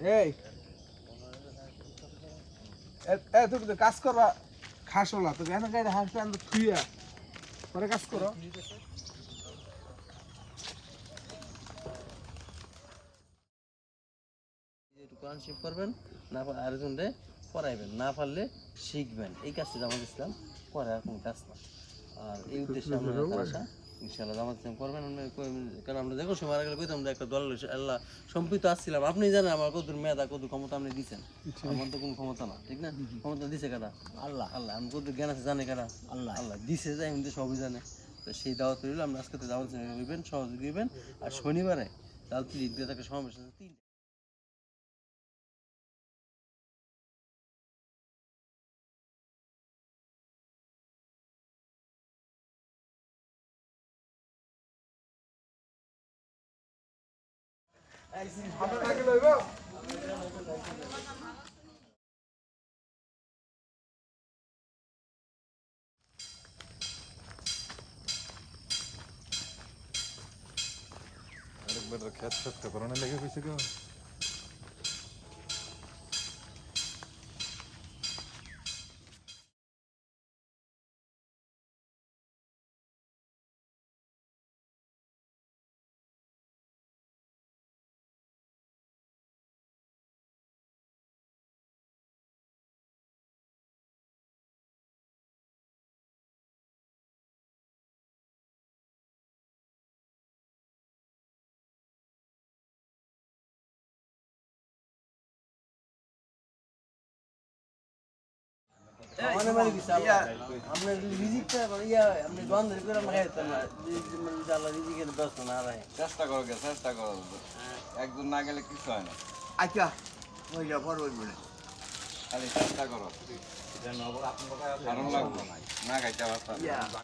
এই। এ- তুমি তো কাজ করবা। খাসো না তো কেন গাড়ি হাঁস থুইয়া পরে কাজ করো। কোরআন শিফ করবেন না পারলে আরেকজনরে পড়াইবেন। না পারলে শিখবেন। এই কাজটা জামাত ইসলাম করে আর কোনো কাজ না। আর এই উদ্দেশ্যে আমরা জামাত ইসলাম করবেন। আমরা কারণ আমরা দেখো সময় আগে কইতাম একটা দল লইছি, আল্লাহ সম্পিত আসছিলাম। আপনি জানেন আমার কত মেধা কত ক্ষমতা আপনি দিচ্ছেন আমার তো কোনো ক্ষমতা না ঠিক না? ক্ষমতা দিছে কারা? আল্লাহ। আল্লাহ আমি কত জ্ঞান আছে জানে কারা? আল্লাহ। আল্লাহ দিছে যে আমি তো সবই জানে। তো সেই দাওয়াত রইল আমরা আজকে তো জামাত ইসলাম হইবেন সহযোগী হইবেন। আর শনিবারে থেকে সমাবেশ তিন আমরা নাকি লইব আরেকবার খেত খেত করোনা লেগে গেছে কেউ মানে মানে কি সাবা আমরা রিজিকটা ইয়া আপনি বন্ধ করে আমরা খাইতাম না। মানে আল্লাহ রিজিকের ব্যস্ত না রাখে চেষ্টা করো গে চেষ্টা করো। একজন না গেলে কিছু হয় না। আচ্ছা মহিলা পর বলে। খালি চেষ্টা করো। কারণ লাগবো। না খাইতে পারতাম।